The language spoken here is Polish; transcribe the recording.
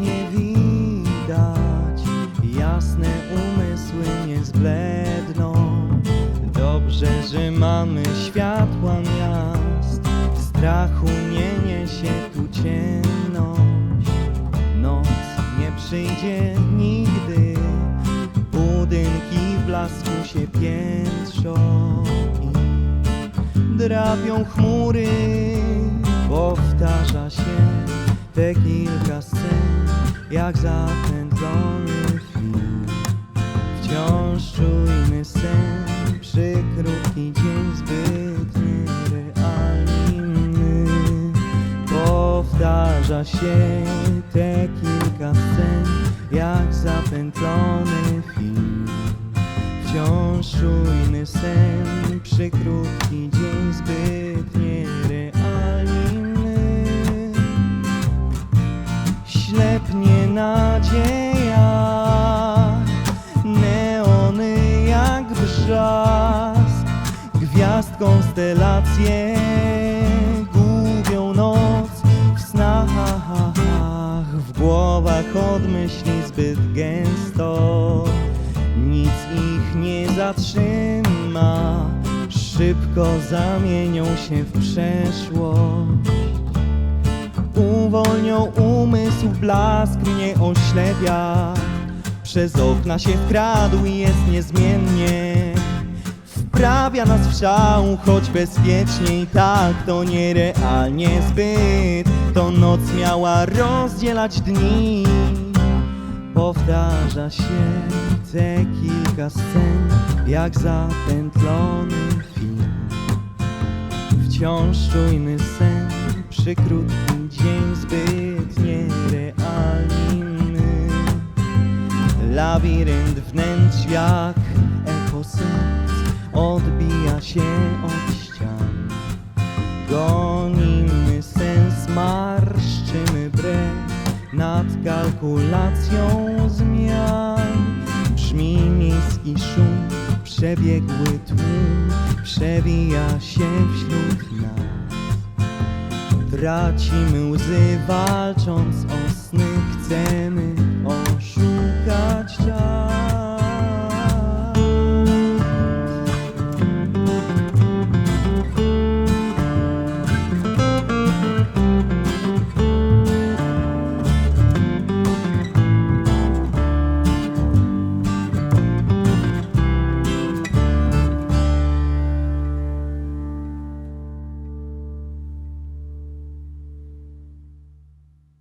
nie widać. Jasne umysły nie zbledną. Dobrze, że mamy światła miast. Strachu nie niesie tu ciemność. Noc nie przyjdzie nigdy. Budynki w blasku się piętrzą I drapią chmury. Powtarza się te kilka scen jak zapętlony film. Wciąż czujny sen, przykrótki dzień zbyt nierealny. Powtarza się te kilka scen, jak zapętlony film. Wciąż czujny sen, przykrótki dzień zbyt nierealny. Jak brzask, gwiazd konstelacje gubią noc. W snach, w głowach odmyśli zbyt gęsto, nic ich nie zatrzyma, szybko zamienią się w przeszłość. Uwolnią umysł, blask mnie oślepia Przez okna się wkradł i jest niezmiennie. Wprawia nas w szał, choć bezpiecznie i tak to nierealnie zbyt. To noc miała rozdzielać dni. Powtarza się te kilka scen Jak zapętlony film. Wciąż czujny sen, przykrótki dzień zbyt nierealny. Labirynt wnętrz jak echo odbija się od ścian. Gonimy sens, marszczymy brew nad kalkulacją zmian. Brzmi miejski szum, przebiegły tłum, przewija się wśród nas. Tracimy łzy walcząc o sny, chcemy